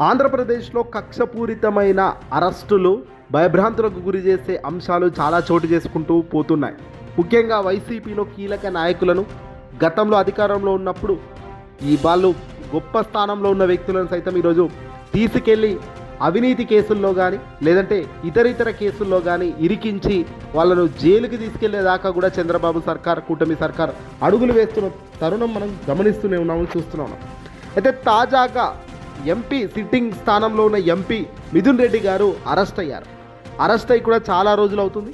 ఆంధ్రప్రదేశ్లో కక్షపూరితమైన అరెస్టులు భయభ్రాంతులకు గురి చేసే అంశాలు చాలా చోటు చేసుకుంటూ పోతున్నాయి. ముఖ్యంగా వైసీపీలో కీలక నాయకులను గతంలో అధికారంలో ఉన్నప్పుడు ఈ వాళ్ళు గొప్ప స్థానంలో ఉన్న వ్యక్తులను సైతం ఈరోజు తీసుకెళ్ళి అవినీతి కేసుల్లో కానీ లేదంటే ఇతర ఇతర కేసుల్లో కానీ ఇరికించి వాళ్ళను జైలుకి తీసుకెళ్ళేదాకా కూడా చంద్రబాబు సర్కార్ కూటమి సర్కార్ అడుగులు వేస్తున్న తరుణం మనం గమనిస్తూనే ఉన్నామని చూస్తున్నాం అయితే తాజాగా ఎంపీ సిట్టింగ్ స్థానంలో ఉన్న ఎంపీ మిథున్ రెడ్డి గారు అరెస్ట్ అయ్యారు. అరెస్ట్ అయ్యి కూడా చాలా రోజులు అవుతుంది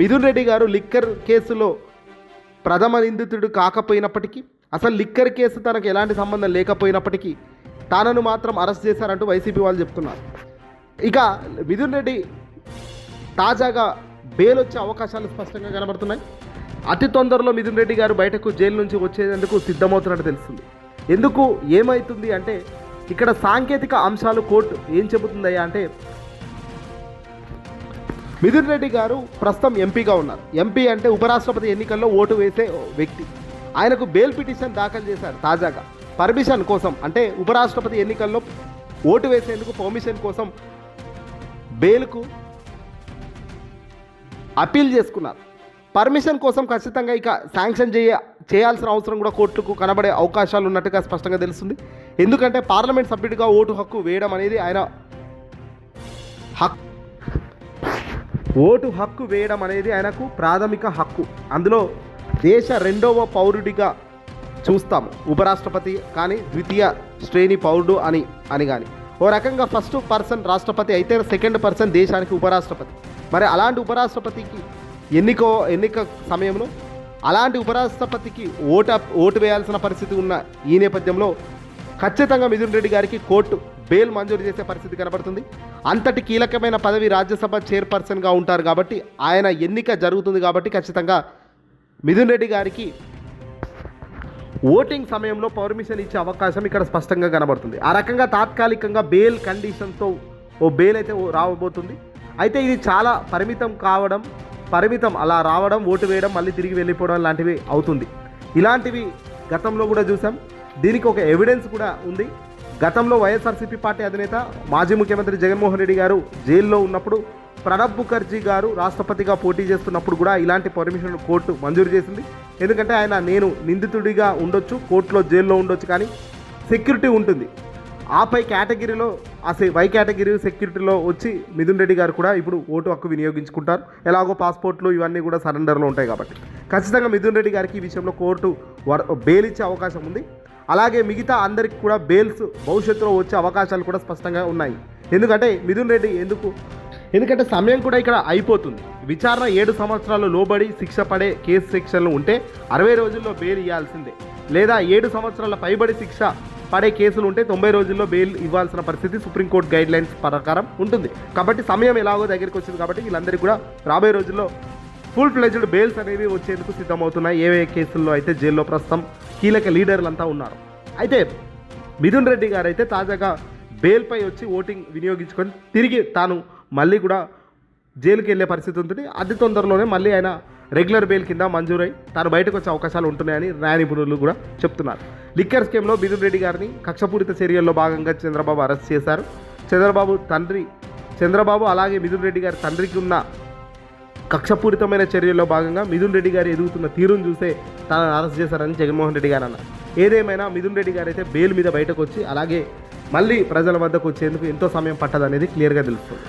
మిథున్ రెడ్డి గారు లిక్కర్ కేసులో ప్రథమ నిందితుడు కాకపోయినప్పటికీ అసలు లిక్కర్ కేసు తనకు ఎలాంటి సంబంధం లేకపోయినప్పటికీ తానను మాత్రం అరెస్ట్ చేశారంటూ వైసీపీ వాళ్ళు చెప్తున్నారు. ఇక మిథున్ రెడ్డి తాజాగా బెయిల్ వచ్చే అవకాశాలు స్పష్టంగా కనబడుతున్నాయి. అతి తొందరలో మిథున్ రెడ్డి గారు బయటకు జైలు నుంచి వచ్చేందుకు సిద్ధమవుతున్నట్టు తెలుస్తుంది. ఎందుకు ఏమవుతుంది అంటే ఇక్కడ సాంకేతిక అంశాలు కోర్టు ఏం చెబుతుందయ్యా అంటే మిథున్ రెడ్డి గారు ప్రస్తుతం ఎంపీగా ఉన్నారు. ఎంపీ అంటే ఉపరాష్ట్రపతి ఎన్నికల్లో ఓటు వేసే వ్యక్తి. ఆయనకు బెయిల్ పిటిషన్ దాఖలు చేశారు తాజాగా. పర్మిషన్ కోసం అంటే ఉపరాష్ట్రపతి ఎన్నికల్లో ఓటు వేసేందుకు పర్మిషన్ కోసం బెయిల్కు అప్పీల్ చేసుకున్నారు. పర్మిషన్ కోసం ఖచ్చితంగా ఇక శాంక్షన్ చేయ చేయాల్సిన అవసరం కూడా కోర్టుకు కనబడే అవకాశాలు ఉన్నట్టుగా స్పష్టంగా తెలుస్తుంది. ఎందుకంటే పార్లమెంట్ సభ్యుడిగా ఓటు హక్కు వేయడం అనేది ఆయన హక్ ఓటు హక్కు వేయడం అనేది ఆయనకు ప్రాథమిక హక్కు. అందులో దేశ రెండవ పౌరుడిగా చూస్తాము. ఉపరాష్ట్రపతి కానీ ద్వితీయ శ్రేణి పౌరుడు అని అని కానీ. ఓ రకంగా ఫస్ట్ పర్సన్ రాష్ట్రపతి అయితే సెకండ్ పర్సన్ దేశానికి ఉపరాష్ట్రపతి. మరి అలాంటి ఉపరాష్ట్రపతికి ఎన్నికో ఎన్నిక సమయంలో అలాంటి ఉపరాష్ట్రపతికి ఓటు ఓటు వేయాల్సిన పరిస్థితి ఉన్న ఈ నేపథ్యంలో ఖచ్చితంగా మిథున్ రెడ్డి గారికి కోర్టు బెయిల్ మంజూరు చేసే పరిస్థితి కనబడుతుంది. అంతటి కీలకమైన పదవి రాజ్యసభ చైర్పర్సన్గా ఉంటారు కాబట్టి ఆయన ఎన్నిక జరుగుతుంది కాబట్టి ఖచ్చితంగా మిథున్ రెడ్డి గారికి ఓటింగ్ సమయంలో పర్మిషన్ ఇచ్చే అవకాశం ఇక్కడ స్పష్టంగా కనబడుతుంది. ఆ రకంగా తాత్కాలికంగా బెయిల్ కండిషన్తో ఓ బెయిల్ అయితే ఓ రావబోతుంది అయితే ఇది చాలా పరిమితం కావడం పరిమితం అలా రావడం ఓటు వేయడం మళ్ళీ తిరిగి వెళ్ళిపోవడం లాంటివి అవుతుంది. ఇలాంటివి గతంలో కూడా చూసాం దీనికి ఒక ఎవిడెన్స్ కూడా ఉంది. గతంలో వైఎస్ఆర్సీపీ పార్టీ అధినేత మాజీ ముఖ్యమంత్రి జగన్మోహన్ రెడ్డి గారు జైల్లో ఉన్నప్పుడు ప్రణబ్ ముఖర్జీ గారు రాష్ట్రపతిగా పోటీ చేస్తున్నప్పుడు కూడా ఇలాంటి పర్మిషన్ కోర్టు మంజూరు చేసింది. ఎందుకంటే ఆయన నేను నిందితుడిగా ఉండొచ్చు కోర్టులో జైల్లో ఉండొచ్చు కానీ సెక్యూరిటీ ఉంటుంది. ఆపై కేటగిరీలో ఆ వై కేటగిరీ సెక్యూరిటీలో వచ్చి మిథున్ రెడ్డి గారు కూడా ఇప్పుడు ఓటు హక్కు వినియోగించుకుంటారు. ఎలాగో పాస్పోర్ట్లు ఇవన్నీ కూడా సరెండర్లో ఉంటాయి కాబట్టి. ఖచ్చితంగా మిథున్ రెడ్డి గారికి ఈ విషయంలో కోర్టు వర్ బెయిల్ ఇచ్చే అవకాశం ఉంది. అలాగే మిగతా అందరికి కూడా బెయిల్స్ భవిష్యత్తులో వచ్చే అవకాశాలు కూడా స్పష్టంగా ఉన్నాయి. ఎందుకంటే మిథున్ రెడ్డి ఎందుకు ఎందుకంటే సమయం కూడా ఇక్కడ అయిపోతుంది. విచారణ ఏడు సంవత్సరాలు లోబడి శిక్ష పడే కేసు సెక్షన్లు ఉంటే అరవై రోజుల్లో బెయిల్ ఇవ్వాల్సిందే లేదా ఏడు సంవత్సరాల పైబడి శిక్ష పడే కేసులు ఉంటే తొంభై రోజుల్లో బెయిల్ ఇవ్వాల్సిన పరిస్థితి సుప్రీంకోర్టు గైడ్ లైన్స్ ప్రకారం ఉంటుంది. కాబట్టి సమయం ఎలాగో దగ్గరికి వచ్చింది కాబట్టి వీళ్ళందరికీ కూడా రాబోయే రోజుల్లో ఫుల్ ఫ్లెజ్డ్ బెయిల్స్ అనేవి వచ్చేందుకు సిద్ధమవుతున్నాయి. ఏవే కేసుల్లో అయితే జైల్లో ప్రస్తుతం కీలక లీడర్లంతా ఉన్నారు. అయితే మిథున్ రెడ్డి గారు అయితే తాజాగా బెయిల్పై వచ్చి ఓటింగ్ వినియోగించుకొని తిరిగి తాను మళ్ళీ కూడా జైలుకి వెళ్ళే పరిస్థితి ఉంటుంది. అతి తొందరలోనే మళ్ళీ ఆయన రెగ్యులర్ బెయిల్ కింద మంజూరై తాను బయటకు వచ్చే అవకాశాలు ఉంటున్నాయని న్యాయ నిపుణులు కూడా చెప్తున్నారు. లిక్కర్ స్కీమ్లో బిదున్ రెడ్డి గారిని కక్షపూరిత చర్యల్లో భాగంగా చంద్రబాబు అరెస్ట్ చేశారు. చంద్రబాబు తండ్రి చంద్రబాబు అలాగే మిథున్ రెడ్డి గారి తండ్రికి ఉన్న కక్షపూరితమైన చర్యల్లో భాగంగా మిథున్ రెడ్డి గారు ఎదుగుతున్న తీరును చూసే తనను అరెస్ట్ చేశారని జగన్మోహన్ రెడ్డి గారు అన్నారు. ఏదేమైనా మిథున్ రెడ్డి గారు అయితే బెయిల్ మీద బయటకు వచ్చి అలాగే మళ్ళీ ప్రజల వద్దకు వచ్చేందుకు ఎంతో సమయం పట్టదనేది క్లియర్గా తెలుస్తుంది.